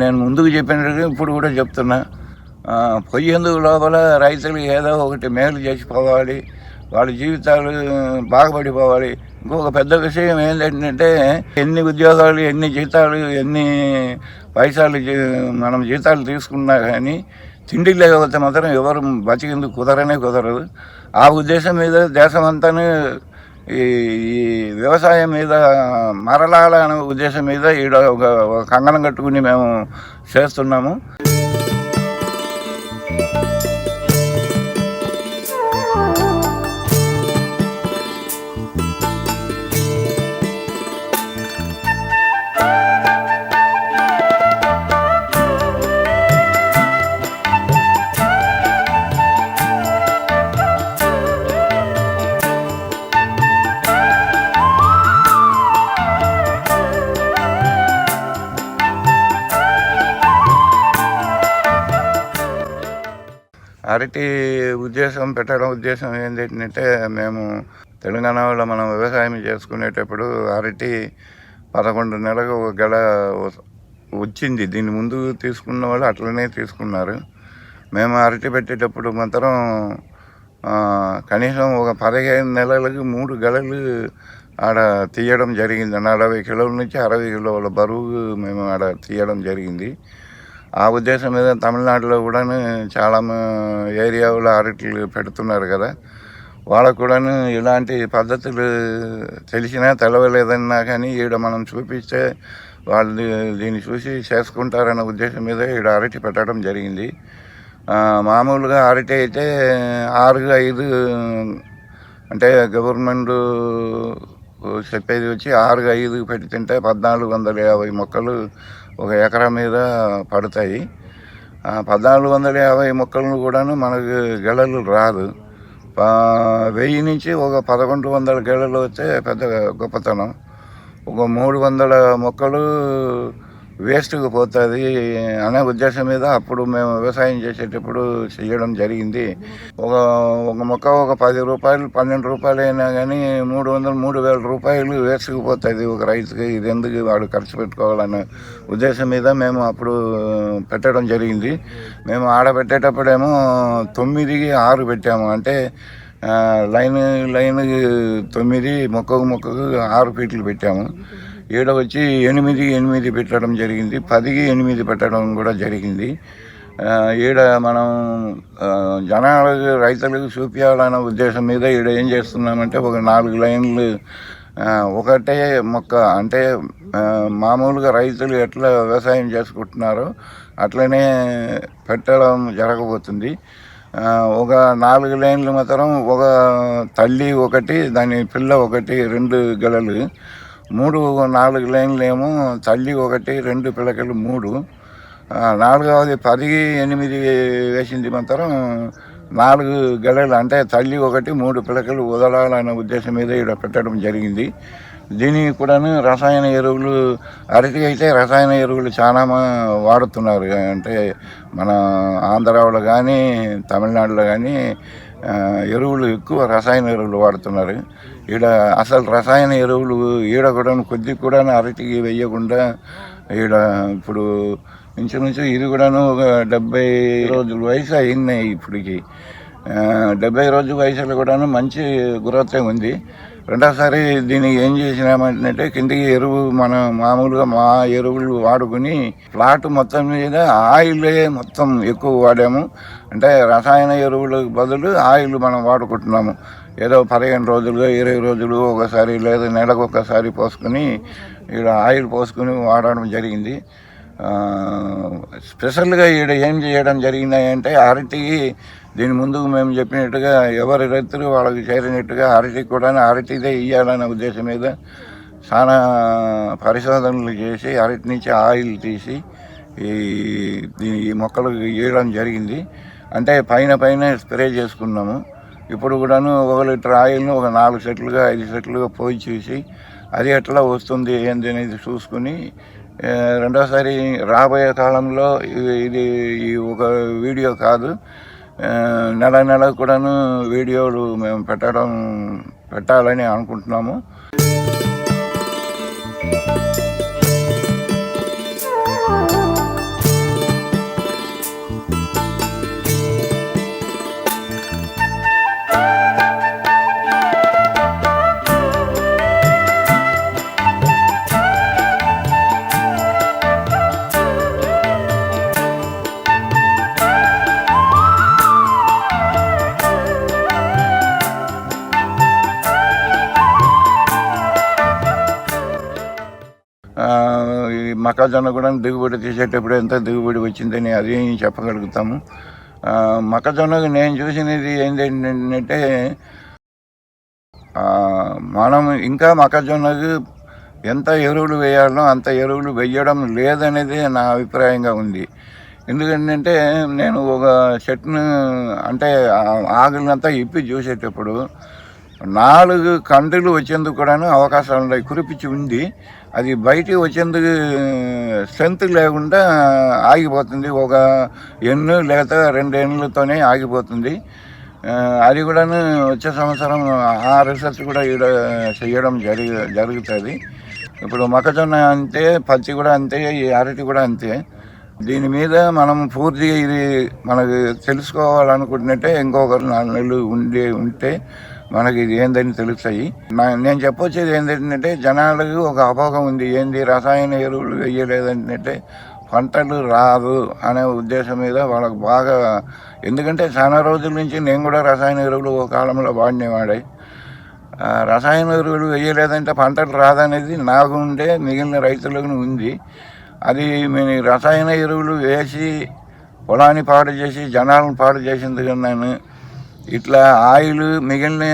నేను ముందుకు చెప్పినట్టుగా ఇప్పుడు కూడా చెప్తున్నా. పొయ్యేందుకు లోపల రైతులు ఏదో ఒకటి మేలు చేసిపోవాలి వాళ్ళ జీవితాలు బాగుపడిపోవాలి ఇంకొక పెద్ద విషయం ఏంటంటే ఎన్ని ఉద్యోగాలు ఎన్ని జీతాలు ఎన్ని పైసలు మనం జీతాలు తీసుకున్నా కానీ తిండి లేకపోతే మాత్రం ఎవరు బతికిందుకు కుదరనే కుదరదు. ఆ ఉద్దేశం మీద దేశం అంతా ఈ ఈ వ్యవసాయం మీద మరలాల అనే ఉద్దేశం మీద ఈడ ఒక కంగణం కట్టుకుని మేము చేస్తున్నాము. ఉద్దేశం పెట్టడం ఉద్దేశం ఏంటంటే మేము తెలంగాణలో మనం వ్యవసాయం చేసుకునేటప్పుడు అరటి పదకొండు నెలలకు ఒక గడ వచ్చింది. దీని ముందు తీసుకున్న వాళ్ళు అట్లనే తీసుకున్నారు. మేము అరటి పెట్టేటప్పుడు మాత్రం కనీసం ఒక పదిహేను నెలలకు మూడు గడలు ఆడ తీయడం జరిగింది. అరవై కిలోల నుంచి అరవై కిలోల బరువు మేము ఆడ తీయడం జరిగింది. ఆ ఉద్దేశం మీద తమిళనాడులో కూడా చాలా ఏరియాలో అరటిలు పెడుతున్నారు కదా. వాళ్ళకు కూడాను ఇలాంటి పద్ధతులు తెలిసినా తెలవలేదన్నా కానీ ఈడ మనం చూపిస్తే వాళ్ళు దీన్ని చూసి చేసుకుంటారన్న ఉద్దేశం మీద ఈడ అరటి పెట్టడం జరిగింది. మామూలుగా అరటి అయితే ఆరు ఐదు అంటే గవర్నమెంట్ చెప్పేది వచ్చి ఆరు ఐదు పెడుతుంటే పద్నాలుగు వందల యాభై మొక్కలు ఒక ఎకరా మీద పడతాయి. పద్నాలుగు వందల యాభై మొక్కలను కూడాను మనకు గెలలు రాదు. వెయ్యి నుంచి ఒక పదకొండు వందల గెలలు వస్తే పెద్ద గొప్పతనం. ఒక మూడు వందల మొక్కలు వేస్ట్గా పోతుంది అనే ఉద్దేశం మీద అప్పుడు మేము వ్యవసాయం చేసేటప్పుడు చేయడం జరిగింది. ఒక ఒక మొక్క ఒక పది రూపాయలు పన్నెండు రూపాయలు అయినా కానీ మూడు వందలు మూడు వేల రూపాయలు వేస్ట్గా పోతుంది ఒక రైతుకి. ఇది ఎందుకు వాడు ఖర్చు పెట్టుకోవాలనే ఉద్దేశం మీద మేము అప్పుడు పెట్టడం జరిగింది. మేము ఆడ పెట్టేటప్పుడేమో తొమ్మిదికి ఆరు పెట్టాము. అంటే లైన్ లైన్ తొమ్మిది మొక్కకు మొక్కకు ఆరు ఫీట్లు పెట్టాము. ఈడ వచ్చి ఎనిమిది ఎనిమిది పెట్టడం జరిగింది. పదికి ఎనిమిది పెట్టడం కూడా జరిగింది. ఈడ మనం జనాలకు రైతులకు చూపించాలన్న ఉద్దేశం మీద ఈడ ఏం చేస్తున్నామంటే ఒక నాలుగు లైన్లు ఒకటే మొక్క అంటే మామూలుగా రైతులు ఎట్లా వ్యవసాయం చేసుకుంటున్నారో అట్లనే పెట్టడం జరగబోతుంది. ఒక నాలుగు లైన్లు మాత్రం ఒక తల్లి ఒకటి దాని పిల్ల ఒకటి రెండు గెలలు. మూడు నాలుగు లైన్లు ఏమో తల్లి ఒకటి రెండు పిల్లకలు మూడు. నాలుగవది పది ఎనిమిది వేసింది మాత్రం నాలుగు గెలలు. అంటే తల్లి ఒకటి మూడు పిల్లకలు వదలాలనే ఉద్దేశం మీద ఇక్కడ పెట్టడం జరిగింది. దీనికి కూడాను రసాయన ఎరువులు అరటి అయితే రసాయన ఎరువులు చాలా మ- వాడుతున్నారు. అంటే మన ఆంధ్రాలో కానీ తమిళనాడులో కానీ ఎరువులు ఎక్కువ రసాయన ఎరువులు వాడుతున్నారు. ఈడ అసలు రసాయన ఎరువులు ఈడ కూడా కొద్ది కూడా అరటికి వేయకుండా ఈడ ఇప్పుడు ఇంచుమించు ఇది కూడాను ఒక డెబ్బై రోజుల వయసు అయినాయి ఇప్పటికి. డెబ్బై రోజుల వయసులో కూడాను మంచి గ్రోత్ ఉంది. రెండోసారి దీన్ని ఏం చేసినామంటే కిందికి ఎరువు మనం మామూలుగా మా ఎరువులు వాడుకుని ప్లాట్ మొత్తం మీద ఆయిలే మొత్తం ఎక్కువ వాడాము. అంటే రసాయన ఎరువులకు బదులు ఆయిల్ మనం వాడుకుంటున్నాము. ఏదో పదిహేను రోజులు ఇరవై రోజులు ఒకసారి లేదా నెలకు ఒకసారి పోసుకొని ఇక్కడ ఆయిల్ పోసుకొని వాడడం జరిగింది. స్పెషల్గా ఈడ ఏం చేయడం జరిగింది అంటే అరటికి దీని ముందు మేము చెప్పినట్టుగా ఎవరి రైతులు వాళ్ళకి చేరినట్టుగా అరటికి కూడా అరటిదే ఇవ్వాలనే ఉద్దేశం మీద చాలా పరిశోధనలు చేసి అరటి నుంచి ఆయిల్ తీసి ఈ ఈ మొక్కలకు వేయడం జరిగింది. అంటే పైన పైన స్ప్రే చేసుకున్నాము. ఇప్పుడు కూడాను ఒక లీటర్ ఆయిల్ను ఒక నాలుగు సెట్లుగా ఐదు సెట్లుగా పోయి చూసి అది ఎట్లా వస్తుంది ఏంది అనేది చూసుకుని రెండోసారి రాబోయే కాలంలో ఇది ఈ ఒక వీడియో కాదు. నెల నెల కూడాను వీడియోలు మేము పెట్టడం పెట్టాలని అనుకుంటున్నాము. మొక్కజొన్న కూడా దిగుబడి తీసేటప్పుడు ఎంత దిగుబడి వచ్చిందని అది చెప్పగలుగుతాము. మొక్కజొన్నకు నేను చూసినది ఏంటంటే మనం ఇంకా మొక్కజొన్నకు ఎంత ఎరువులు వేయాలో అంత ఎరువులు వేయడం లేదనేది నా అభిప్రాయంగా ఉంది. ఎందుకంటే నేను ఒక చెట్టును అంటే ఆ- ఆకులంతా ఇప్పి చూసేటప్పుడు నాలుగు కండ్రులు వచ్చేందుకు కూడాను అవకాశాలు ఉన్నాయి. కురిపించి ఉంది. అది బయటికి వచ్చేందుకు స్ట్రెంత్ లేకుండా ఆగిపోతుంది. ఒక ఎన్ను లేదా రెండు ఎన్నులతోనే ఆగిపోతుంది. అది కూడాను వచ్చే సంవత్సరం ఆ రీసెర్చ్ కూడా ఈడ చేయడం జరిగి జరుగుతుంది. ఇప్పుడు మొక్కజొన్న అంతే పత్తి కూడా అంతే ఈ అరటి కూడా అంతే. దీని మీద మనం పూర్తిగా ఇది మనకు తెలుసుకోవాలనుకుంటున్నట్టే ఇంకొకరు నాలుగు నెలలు ఉండి ఉంటే మనకి ఇది ఏందని తెలుస్తాయి. నా- నేను చెప్పొచ్చేది ఏంటంటే జనాలకు ఒక అపోహం ఉంది. ఏంది? రసాయన ఎరువులు వేయలేదంటే పంటలు రాదు అనే ఉద్దేశం మీద వాళ్ళకు బాగా ఎందుకంటే చాలా రోజుల నుంచి నేను కూడా రసాయన ఎరువులు ఒక కాలంలో వాడినేవాడే. రసాయన ఎరువులు వేయలేదంటే పంటలు రాదనేది నాకు ఉండే మిగిలిన రైతులకు ఉంది. అది మేము రసాయన ఎరువులు వేసి పొలాన్ని పాడు చేసి జనాలను పాడు చేసింది కన్నాను. ఇట్లా ఆయిల్ మిగిలిన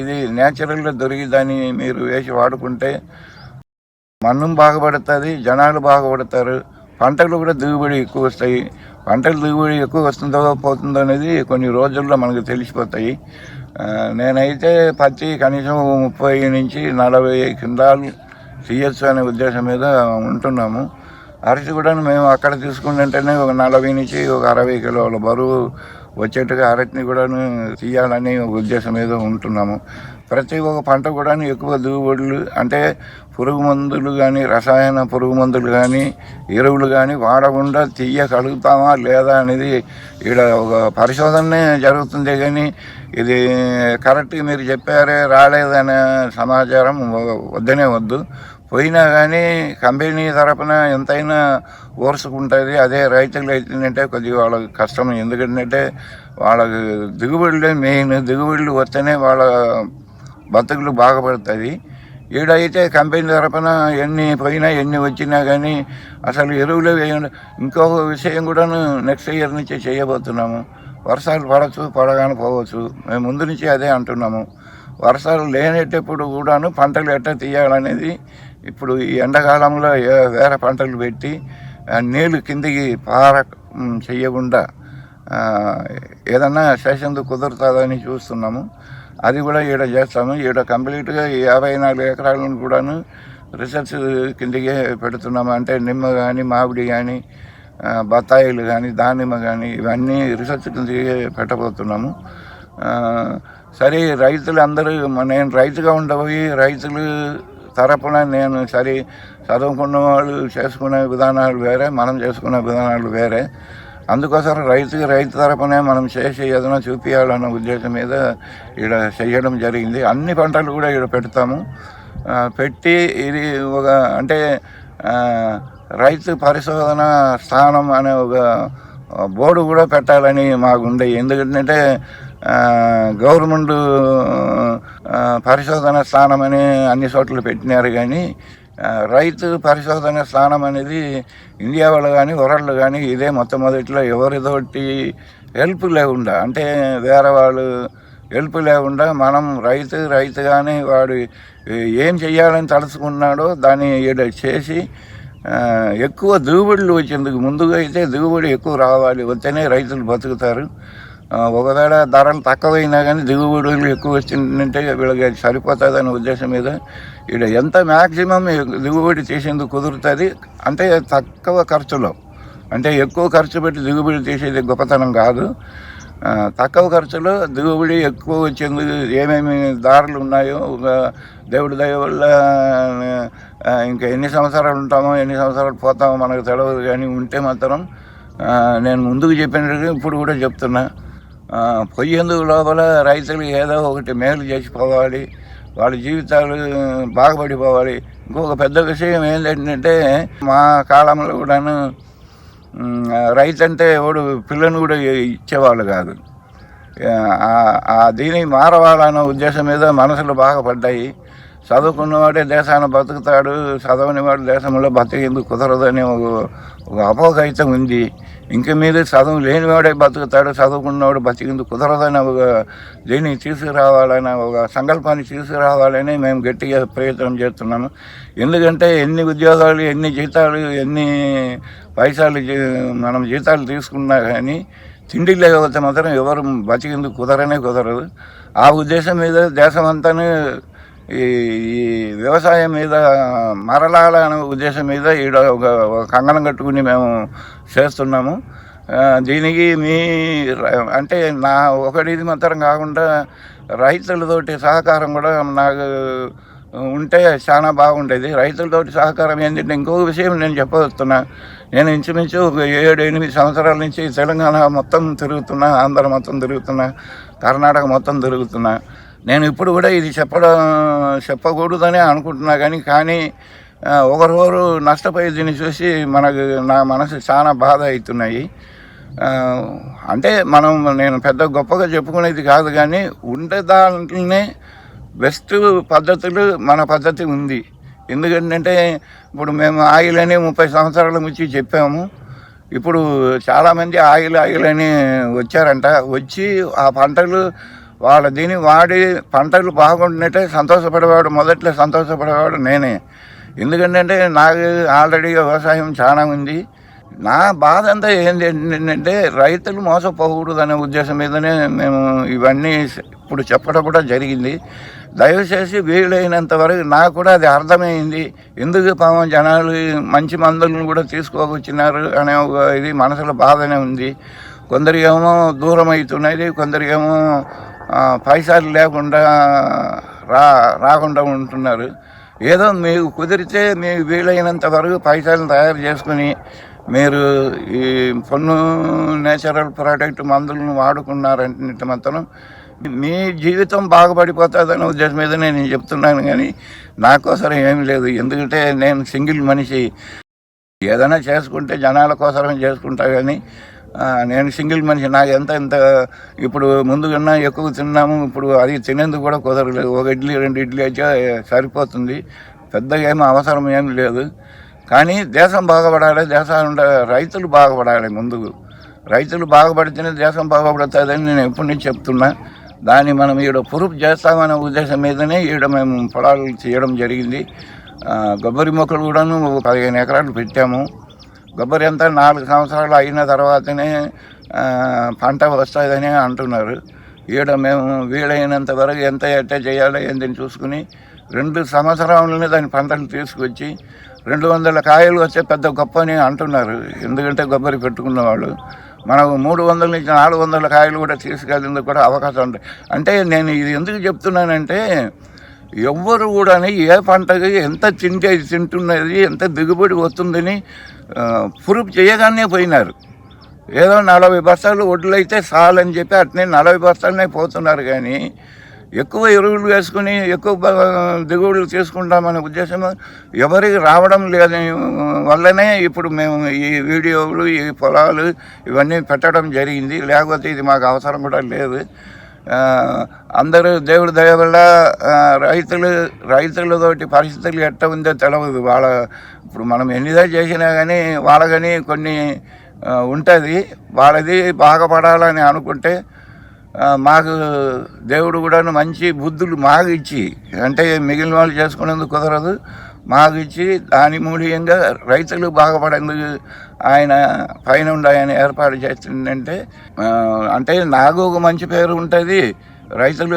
ఇది నేచురల్గా దొరికి దాన్ని మీరు వేసి వాడుకుంటే మన్నం బాగుపడుతుంది జనాలు బాగుపడతారు పంటలు కూడా దిగుబడి ఎక్కువ వస్తాయి. పంటలు దిగుబడి ఎక్కువ వస్తుందో పోతుందో అనేది కొన్ని రోజుల్లో మనకు తెలిసిపోతాయి. నేనైతే పత్తి కనీసం ముప్పై నుంచి నలభై కిందాలు తీయచ్చు అనే ఉద్దేశం మీద ఉంటున్నాము. అరటి కూడా మేము అక్కడ తీసుకుంటుంటేనే ఒక నలభై నుంచి ఒక అరవై కిలోల బరువు వచ్చేట్టుగా అరటిని కూడా తీయాలని ఒక ఉద్దేశం మీద ఉంటున్నాము. ప్రతి ఒక్క పంట కూడా ఎక్కువ దిగుబడులు అంటే పురుగు మందులు కానీ రసాయన పురుగు మందులు కానీ ఎరువులు కానీ వాడకుండా తీయగలుగుతామా లేదా అనేది ఇక్కడ ఒక పరిశోధనే జరుగుతుంది కానీ ఇది కరెక్ట్గా మీరు చెప్పారే రాలేదనే సమాచారం వద్దనే వద్దు. పోయినా కానీ కంపెనీ తరపున ఎంతైనా ఓర్చుకుంటుంది. అదే రైతులు అయితేనంటే కొద్దిగా వాళ్ళకి కష్టం. ఎందుకంటే వాళ్ళకి దిగుబడులే మెయిన్. దిగుబడులు వస్తేనే వాళ్ళ బతుకులు బాగుపడుతుంది ఈడైతే కంపెనీ తరపున ఎన్ని పోయినా ఎన్ని వచ్చినా కానీ అసలు ఎరువులు వేయండి. ఇంకొక విషయం కూడాను నెక్స్ట్ ఇయర్ నుంచి చేయబోతున్నాము. వర్షాలు పడవచ్చు పడగానే పోవచ్చు. మేము ముందు నుంచి అదే అంటున్నాము. వర్షాలు లేనేటప్పుడు కూడాను పంటలు ఎట్లా తీయాలనేది ఇప్పుడు ఈ ఎండాకాలంలో ఏ- వేరే పంటలు పెట్టి నీళ్ళు నీళ్ళు కిందికి పార చేయకుండా చెయ్యకుండా ఏదన్నా సెషన్ కుదురుతుందని చూస్తున్నాము. అది కూడా ఈడ చేస్తాము. ఈడ కంప్లీట్గా యాభై నాలుగు ఎకరాలను కూడాను రీసెర్చ్ కిందకే పెడుతున్నాము. అంటే నిమ్మ కానీ మామిడి కానీ బత్తాయిలు కానీ దానిమ్మ కానీ ఇవన్నీ రీసెర్చ్ కిందకే పెట్టబోతున్నాము. సరే రైతులు అందరూ నేను రైతుగా ఉండబోయి రైతులు తరపున నేను సరే చదువుకున్న వాళ్ళు చేసుకునే విధానాలు వేరే మనం చేసుకునే విధానాలు వేరే. అందుకోసం రైతుకి రైతు తరపునే మనం చేసి ఏదైనా చూపించాలన్న ఉద్దేశం మీద ఇక్కడ చేయడం జరిగింది. అన్ని పంటలు కూడా ఇక్కడ పెడతాము. పెట్టి ఇది ఒక అంటే రైతు పరిశోధన స్థానం అనే ఒక బోర్డు కూడా పెట్టాలని మాకు ఉండే ఎందుకంటే గవర్నమెంట్ పరిశోధన స్థానం అని అన్ని చోట్ల పెట్టినారు కానీ రైతు పరిశోధన స్థానం అనేది ఇండియా వాళ్ళు కానీ వరల్డ్ కానీ ఇదే మొట్టమొదటిలో ఎవరితోటి హెల్ప్ లేకుండా అంటే వేరే వాళ్ళు హెల్ప్ లేకుండా మనం రైతు రైతుగానే వాడు ఏం చేయాలని తలుచుకున్నాడో దాన్ని ఈడ చేసి ఎక్కువ దిగుబడులు వచ్చేందుకు ముందుగా అయితే దిగుబడి ఎక్కువ రావాలి వస్తేనే రైతులు బతుకుతారు. ఒకవేళ ధరలు తక్కువైనా కానీ దిగుబడులు ఎక్కువ వచ్చిందంటే వీళ్ళకి అది సరిపోతుంది అనే ఉద్దేశం మీద ఇక్కడ ఎంత మ్యాక్సిమం దిగుబడి చేసేందుకు కుదురుతుంది? అంటే తక్కువ ఖర్చులో. అంటే ఎక్కువ ఖర్చు పెట్టి దిగుబడి తీసేది గొప్పతనం కాదు. తక్కువ ఖర్చులో దిగుబడి ఎక్కువ వచ్చేందుకు ఏమేమి దారులు ఉన్నాయో ఒక దేవుడి దయ వల్ల ఇంకా ఎన్ని సంవత్సరాలు ఉంటామో ఎన్ని సంవత్సరాలు పోతామో మనకు తెలియదు కానీ ఉంటే మాత్రం నేను ముందుకు చెప్పినట్టుగా ఇప్పుడు కూడా చెప్తున్నా. పొయ్యేందుకు లోపల? రైతులు ఏదో ఒకటి మేలు చేసిపోవాలి. వాళ్ళ జీవితాలు బాగుపడిపోవాలి. ఇంకొక పెద్ద విషయం ఏంటంటే మా కాలంలో కూడాను రైతు అంటే ఎవడు పిల్లను కూడా ఇచ్చేవాళ్ళు కాదు. ఆ- ఆ దీని మారవాలన్న ఉద్దేశం మీద మనసులు బాగా పడ్డాయి. చదువుకున్నవాడే దేశాన్ని బతుకుతాడు. చదవని వాడు దేశంలో బతికేందుకు కుదరదని ఒక ఒక అపోహ అయితే ఉంది. ఇంక మీద చదువు లేనివాడే బతుకుతాడు చదువుకున్నవాడు బతికింది కుదరదని ఒక దీన్ని తీసుకురావాలని ఒక సంకల్పాన్ని తీసుకురావాలని మేము గట్టిగా ప్రయత్నం చేస్తున్నాము. ఎందుకంటే ఎన్ని ఉద్యోగాలు ఎన్ని జీతాలు ఎన్ని పైసలు మనం జీతాలు తీసుకున్నా కానీ తిండి లేకపోతే మాత్రం ఎవరు బతికింది కుదరనే కుదరదు. ఆ ఉద్దేశం మీద దేశమంతానే ఈ ఈ వ్యవసాయం మీద మరలాలనే ఉద్దేశం మీద ఈడ ఒక కంగణం కంగనం కట్టుకుని మేము చేస్తున్నాము. దీనికి మీ అంటే నా ఒకటిది మాత్రం కాకుండా రైతులతోటి సహకారం కూడా నాకు ఉంటే చాలా బాగుండేది. రైతులతోటి సహకారం ఏంటంటే ఇంకొక విషయం నేను చెప్పవస్తున్నా నేను ఇంచుమించు ఒక ఏడు ఎనిమిది సంవత్సరాల నుంచి తెలంగాణ మొత్తం తిరుగుతున్నా ఆంధ్ర మొత్తం తిరుగుతున్నా కర్ణాటక మొత్తం తిరుగుతున్నా. నేను ఇప్పుడు కూడా ఇది చెప్పడం చెప్పకూడదని అనుకుంటున్నా కానీ కానీ ఒకరొకరు నష్టపోయి దీన్ని చూసి మనకు నా మనసు చాలా బాధ అవుతున్నాయి. అంటే మనం నేను పెద్ద గొప్పగా చెప్పుకునేది కాదు కానీ ఉండే దాంట్లోనే బెస్ట్ పద్ధతులు మన పద్ధతి ఉంది. ఎందుకంటే ఇప్పుడు మేము ఆయిల్ అని ముప్పై సంవత్సరాల నుంచి చెప్పాము. ఇప్పుడు చాలామంది ఆయిల్ ఆయిల్ అని వచ్చారంట. వచ్చి ఆ పంటలు వాళ్ళ దీన్ని వాడి పంటలు బాగుంటున్నట్టే సంతోషపడేవాడు మొదట్లో సంతోషపడేవాడు నేనే. ఎందుకంటే నాకు ఆల్రెడీ వ్యవసాయం చాలా ఉంది. నా బాధ అంతా ఏంటి ఏంటంటే రైతులు మోసపోకూడదు అనే ఉద్దేశం మీదనే మేము ఇవన్నీ ఇప్పుడు చెప్పడం కూడా జరిగింది. దయచేసి వీలైనంత వరకు నాకు కూడా అది అర్థమైంది. ఎందుకు పాపం జనాలు మంచి మందులను కూడా తీసుకోవచ్చినారు అనే ఒక ఇది మనసులో బాధనే ఉంది. కొందరికేమో దూరం అవుతున్నది కొందరికేమో పైసలు లేకుండా రా రాకుండా ఉంటున్నారు. ఏదో మీకు కుదిరితే మీకు వీలైనంత వరకు పైసలు తయారు చేసుకుని మీరు ఈ పన్ను నేచురల్ ప్రోడక్ట్ మందులను వాడుకున్నారంటే మాత్రం మీ జీవితం బాగుపడిపోతుందనే ఉద్దేశం మీద నేను చెప్తున్నాను కానీ నాకోసరం ఏమీ లేదు. ఎందుకంటే నేను సింగిల్ మనిషి. ఏదైనా చేసుకుంటే జనాల కోసరం చేసుకుంటా కానీ నేను సింగిల్ మనిషి. నాకు ఎంత ఎంత ఇప్పుడు ముందు కన్నా ఎక్కువ తిన్నాము. ఇప్పుడు అది తినేందుకు కూడా కుదరలేదు. ఒక ఇడ్లీ రెండు ఇడ్లీ అయితే సరిపోతుంది. పెద్దగా ఏమీ అవసరం ఏమి లేదు. కానీ దేశం బాగుపడాలి దేశం రైతులు బాగుపడాలి ముందుకు రైతులు బాగుపడితేనే దేశం బాగుపడుతుందని నేను ఎప్పటి నుంచి చెప్తున్నా. దాన్ని మనం ఈడ ప్రూఫ్ చేస్తామనే ఉద్దేశం మీదనే ఈడ మేము పొలాలు చేయడం జరిగింది. కొబ్బరి మొక్కలు కూడాను ఒక పదిహేను ఎకరాలు పెట్టాము. కొబ్బరి ఎంత నాలుగు సంవత్సరాలు అయిన తర్వాతనే పంట వస్తుందని అంటున్నారు. ఈడ మేము వీలైనంత వరకు ఎంత ఎట్ట చేయాలో ఏందని చూసుకుని రెండు సంవత్సరాలనే దాని పంటను తీసుకొచ్చి రెండు వందల కాయలు వచ్చే పెద్ద గొప్ప అని అంటున్నారు. ఎందుకంటే కొబ్బరి పెట్టుకున్న వాళ్ళు. మనకు మూడు వందల నుంచి నాలుగు వందల కాయలు కూడా తీసుకెళ్ళేందుకు కూడా అవకాశం ఉంటాయి అంటే నేను ఇది ఎందుకు చెప్తున్నానంటే ఎవ్వరు కూడా ఏ పంటకి ఎంత తింటే తింటున్నది ఎంత దిగుబడి వస్తుందని ప్రూఫ్ చేయగానే పోయినారు. ఏదో నలభై బస్తాలు వడ్లు అయితే చాలని చెప్పి అట్నే నలభై బస్తాలనే పోతున్నారు కానీ ఎక్కువ ఎరువులు వేసుకుని ఎక్కువ దిగుబడులు తీసుకుంటామనే ఉద్దేశం ఎవరికి రావడం లేదని వల్లనే ఇప్పుడు మేము ఈ వీడియోలు ఈ పొలాలు ఇవన్నీ పెట్టడం జరిగింది. లేకపోతే ఇది మాకు అవసరం కూడా లేదు. అందరూ దేవుడి దయ వల్ల రైతులు రైతులతోటి పరిస్థితులు ఎట్ట ఉందో తెలియదు వాళ్ళ ఇప్పుడు మనం ఎన్నిదా చేసినా కానీ వాళ్ళకని కొన్ని ఉంటుంది. వాళ్ళది బాగుపడాలని అనుకుంటే మాకు దేవుడు కూడా మంచి బుద్ధులు మాకు ఇచ్చి అంటే మిగిలిన వాళ్ళు చేసుకునేందుకు కుదరదు. మాకు ఇచ్చి దాని మూల్యంగా రైతులు బాగుపడేందుకు ఆయన పైన ఉండి ఆయన ఏర్పాటు చేస్తుందంటే అంటే నాకు ఒక మంచి పేరు ఉంటుంది. రైతులు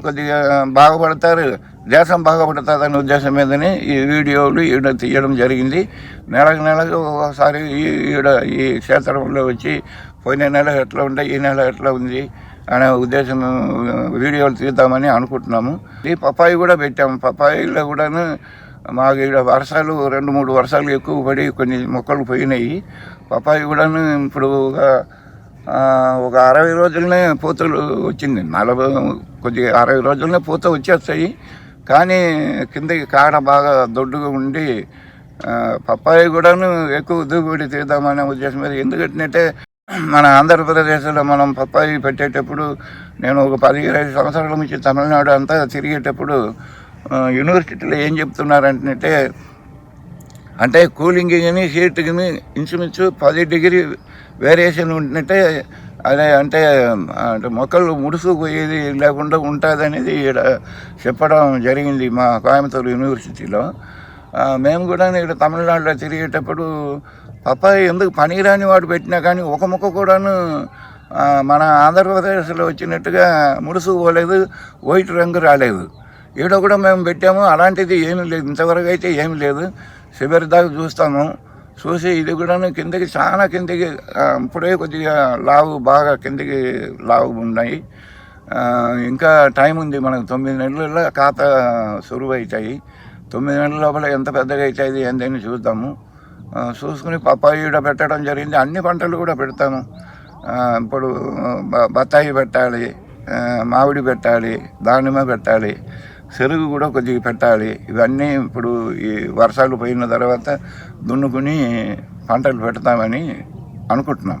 కొద్దిగా బాగుపడతారు. దేశం బాగుపడుతుంది అనే ఉద్దేశం మీదనే ఈ వీడియోలు ఈడ తీయడం జరిగింది. నెలకు నెలకు ఒకసారి ఈ- ఈడ ఈ క్షేత్రంలో వచ్చి పోయిన నెల ఎట్లా ఉంటే ఈ నెల ఎట్లా ఉంది అనే ఉద్దేశం వీడియోలు తీద్దామని అనుకుంటున్నాము. ఈ పప్పాయి కూడా పెట్టాము. పప్పాయిలో కూడాను మాకు ఇక్కడ వర్షాలు రెండు మూడు వర్షాలు ఎక్కువ పడి కొన్ని మొక్కలు పోయినాయి. పప్పాయి కూడాను ఇప్పుడు ఒక ఒక అరవై రోజులనే పూతలు వచ్చింది. నలభై కొద్దిగా అరవై రోజులనే పూత వచ్చేస్తాయి. కానీ కిందకి కాడ బాగా దొడ్డుగా ఉండి పప్పాయి కూడాను ఎక్కువ దిగుబడి తీద్దామనే ఉద్దేశం మీద ఎందుకంటే మన ఆంధ్రప్రదేశ్లో మనం పప్పాయి పెట్టేటప్పుడు నేను ఒక పది ఇరవై సంవత్సరాల నుంచి తమిళనాడు అంతా తిరిగేటప్పుడు యూనివర్సిటీలో ఏం చెప్తున్నారంటే అంటే కూలింగ్ కానీ హీట్ కానీ ఇంచుమించు పది డిగ్రీ వేరియేషన్ ఉంటుంటే అదే అంటే అంటే మొక్కలు ముడుసుకుపోయేది లేకుండా ఉంటుంది అనేది ఇక్కడ చెప్పడం జరిగింది మా కోయంబత్తూరు యూనివర్సిటీలో. మేము కూడా ఇక్కడ తమిళనాడులో తిరిగేటప్పుడు పప్పాయి ఎందుకు పనికిరాని వాడు పెట్టినా కానీ ఒక మొక్క కూడాను మన ఆంధ్రప్రదేశ్లో వచ్చినట్టుగా ముడుసు పోలేదు వైట్ రంగు రాలేదు. ఈడ కూడా మేము పెట్టాము. అలాంటిది ఏమీ లేదు. ఇంతవరకు అయితే ఏమీ లేదు. శిబిరి దాకా చూస్తాము. చూసి ఇది కూడా కిందకి చాలా కిందకి ఇప్పుడే కొద్దిగా లావు బాగా కిందకి లావు ఉన్నాయి. ఇంకా టైం ఉంది మనకు. తొమ్మిది నెలల్లో ఖాత సురువు అవుతాయి. తొమ్మిది నెలల లోపల ఎంత పెద్దగా అవుతుంది ఏందని చూద్దాము. చూసుకుని పప్పాయి కూడా పెట్టడం జరిగింది. అన్ని పంటలు కూడా పెడతాము. ఇప్పుడు బత్తాయి పెట్టాలి మామిడి పెట్టాలి దానిమ్మ పెట్టాలి సెరుగు కూడా కొద్దిగా పెట్టాలి. ఇవన్నీ ఇప్పుడు ఈ వర్షాలు పోయిన తర్వాత దున్నుకుని పంటలు పెడతామని అనుకుంటున్నాం.